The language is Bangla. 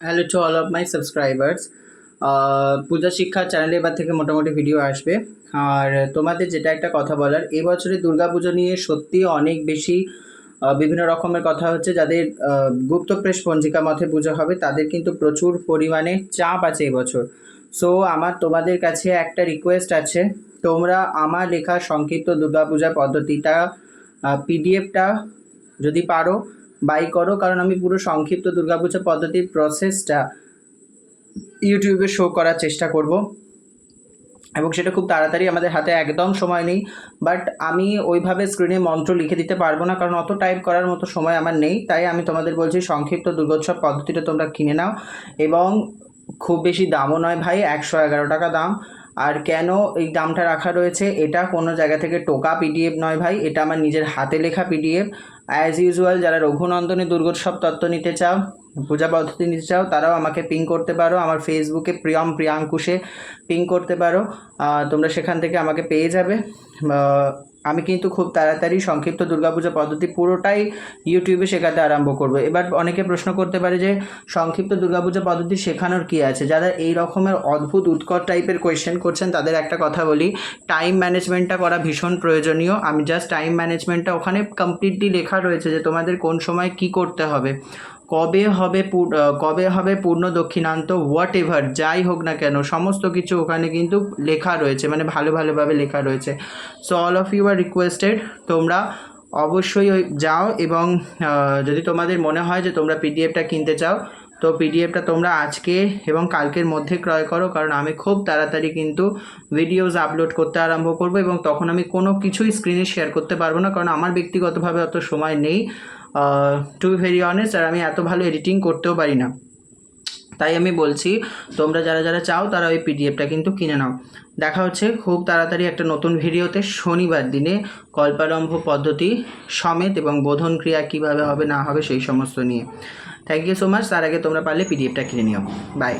Hello to all of my subscribers Puja Shiksha চ্যানেলে এবার থেকে মোটামুটি ভিডিও আসবে। আর তোমাদের যেটা একটা কথা বলার এবছরে দুর্গাপুজো নিয়ে সত্যি অনেক বেশি বিভিন্ন রকমের কথা হচ্ছে। যাদের আহ, গুপ্ত প্রেস পঞ্জিকা মতে পুজো হবে তাদের কিন্তু প্রচুর পরিমাণে চাপ আছে এবছর সো আমার তোমাদের কাছে একটা রিকোয়েস্ট আছে। তোমরা আমার লেখা সংক্ষিপ্ত দুর্গাপূজা পদ্ধতিটা পিডিএফটা যদি পারো বাই করো, কারণ আমি পুরো সংক্ষিপ্ত দুর্গাপূজা পদ্ধতির প্রসেসটা ইউটিউবে শো করার চেষ্টা করব। এবং সেটা খুব তাড়াতাড়ি আমাদের হাতে একদম সময় নেই। বাট আমি ওইভাবে স্ক্রিনে মন্ত্র লিখে দিতে পারব না, কারণ অত টাইপ করার মতো সময় আমার নেই। তাই আমি তোমাদের বলছি, সংক্ষিপ্ত দুর্গোৎসব পদ্ধতিটা তোমরা কিনে নাও। এবং খুব বেশি দামও নয় ভাই, একশো এগারো টাকা দাম। আর কেন এই দামটা রাখা রয়েছে, এটা কোনো জায়গা থেকে টোকা পিডিএফ নয় ভাই, এটা আমার নিজের হাতে লেখা পিডিএফ অ্যাজ ইউজুয়াল যারা রঘুনন্দনী দুর্গোৎসব তত্ত্ব নিতে চাও, পূজা পদ্ধতি নিতে চাও, তারাও আমাকে পিং করতে পারো। আমার ফেসবুকে প্রিয়ম প্রিয়াঙ্কুশে পিং করতে পারো। তোমরা সেখান থেকে আমাকে পেয়ে যাবে। আমি কিন্তু খুব তাড়াতাড়ি সংক্ষিপ্ত দুর্গাপূজা পদ্ধতি পুরোটাই ইউটিউবে শেখাতে আরম্ভ করব। এবার অনেকে প্রশ্ন করতে পারে যে, সংক্ষিপ্ত দুর্গাপূজা পদ্ধতি শেখানোর কী আছে? যারা এই রকমের অদ্ভুত উৎকট টাইপের কোয়েশ্চেন করছেন, তাদের একটা কথা বলি টাইম ম্যানেজমেন্টটা করা ভীষণ প্রয়োজনীয়। আমি জাস্ট টাইম ম্যানেজমেন্টটা ওখানে কমপ্লিটলি লেখা রয়েছে যে, তোমাদের কোন সময় কি করতে হবে। কবে হবে কবে হবে পূর্ণ দক্ষিণান্ত হোয়াট এভার যাই হোক না কেন, সমস্ত কিছু ওখানে কিন্তু লেখা রয়েছে মানে ভালো ভালোভাবে লেখা রয়েছে। So all of you are requested তোমরা অবশ্যই যাও এবং যদি তোমাদের মনে হয় যে তোমরা পিডিএফটা কিনতে চাও, তো পিডিএফটা তোমরা আজকে এবং কালকের মধ্যে ক্রয় করো, কারণ আমি খুব তাড়াতাড়ি কিন্তু ভিডিওস আপলোড করতে আরম্ভ করব এবং তখন আমি কোনো কিছুই স্ক্রিনে শেয়ার করতে পারব না, কারণ আমার ব্যক্তিগতভাবে অত সময় নেই। টু ভেরি অনেস্ট আর আমি এত ভালো এডিটিং করতেও পারি না। তাই আমি বলছি, তোমরা যারা যারা চাও, তারা ওই পিডিএফটা কিন্তু কিনে নাও। দেখা হচ্ছে খুব তাড়াতাড়ি একটা নতুন ভিডিওতে শনিবার দিনে কল্পারম্ভ পদ্ধতি, সমেত এবং বোধন ক্রিয়া কীভাবে হবে, না হবে, সেই সমস্ত নিয়ে। থ্যাংক ইউ সো মাচ তার আগে তোমরা পারলে পিডিএফটা কিনে নিও। বাই